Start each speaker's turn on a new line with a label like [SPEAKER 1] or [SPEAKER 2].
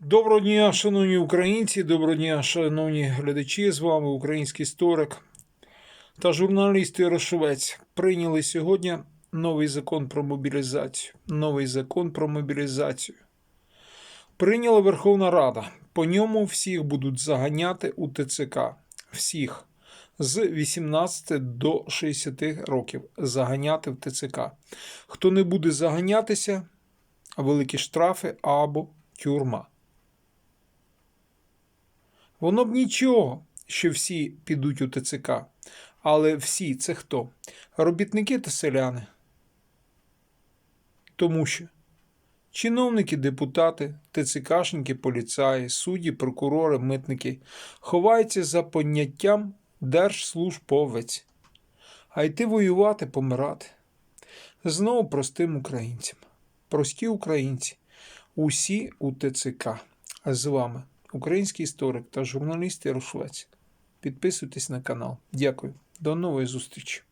[SPEAKER 1] Доброго дня, шановні українці, доброго дня, шановні глядачі. З вами український історик та журналіст Ярошовець. Прийняли сьогодні новий закон про мобілізацію. Новий закон про мобілізацію. Прийняла Верховна Рада. По ньому всіх будуть заганяти у ТЦК. Всіх з 18 до 60 років заганяти в ТЦК. Хто не буде заганятися, великі штрафи або тюрма. Воно б нічого, що всі підуть у ТЦК. Але всі це хто? Робітники та селяни. Тому що чиновники, депутати, ТЦКшники, поліцаї, судді, прокурори, митники ховаються за поняттям держслужбовець, а йти воювати, помирати. Знову простим українцям. Прості українці. Усі у ТЦК. З вами український історик та журналіст Ярошвець. Підписуйтесь на канал. Дякую. До нової зустрічі.